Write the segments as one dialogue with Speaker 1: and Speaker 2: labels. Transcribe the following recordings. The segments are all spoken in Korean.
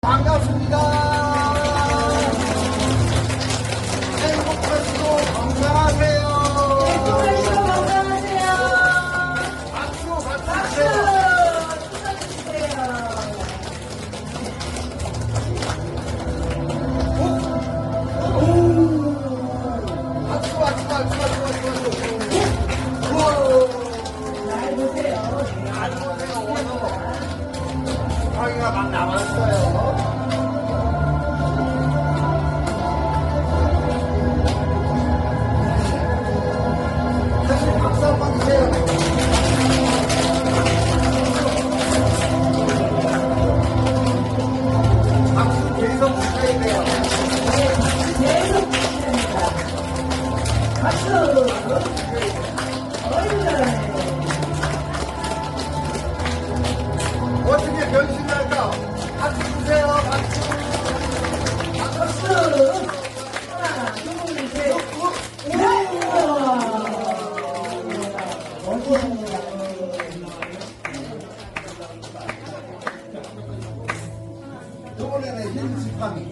Speaker 1: 반갑습니다. 행복하시고 건강하세요. 박수 주세요. 박수, 박수, 박수, 박수, 박수, 박수. 강의가 막 남았어요. 박수 이번에는 흰 지팡이.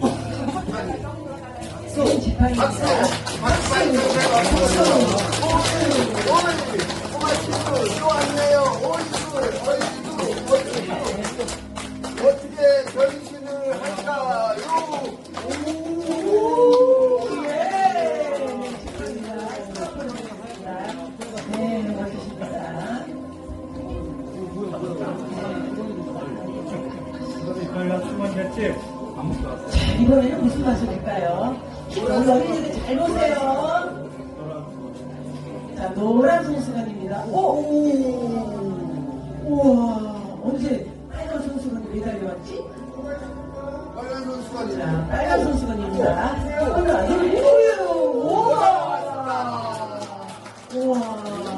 Speaker 2: 저희가 수만 됐지?
Speaker 3: 자, 이번에는 무슨 마술일까요? 우리 어린이들 잘 보세요. 자, 노란 손수건입니다. 오! 우와, 언제 빨간 손수건이 왜 달려왔지?
Speaker 1: 빨간 손수건이네.
Speaker 3: 자, 빨간 손수건입니다. 우와! 우와!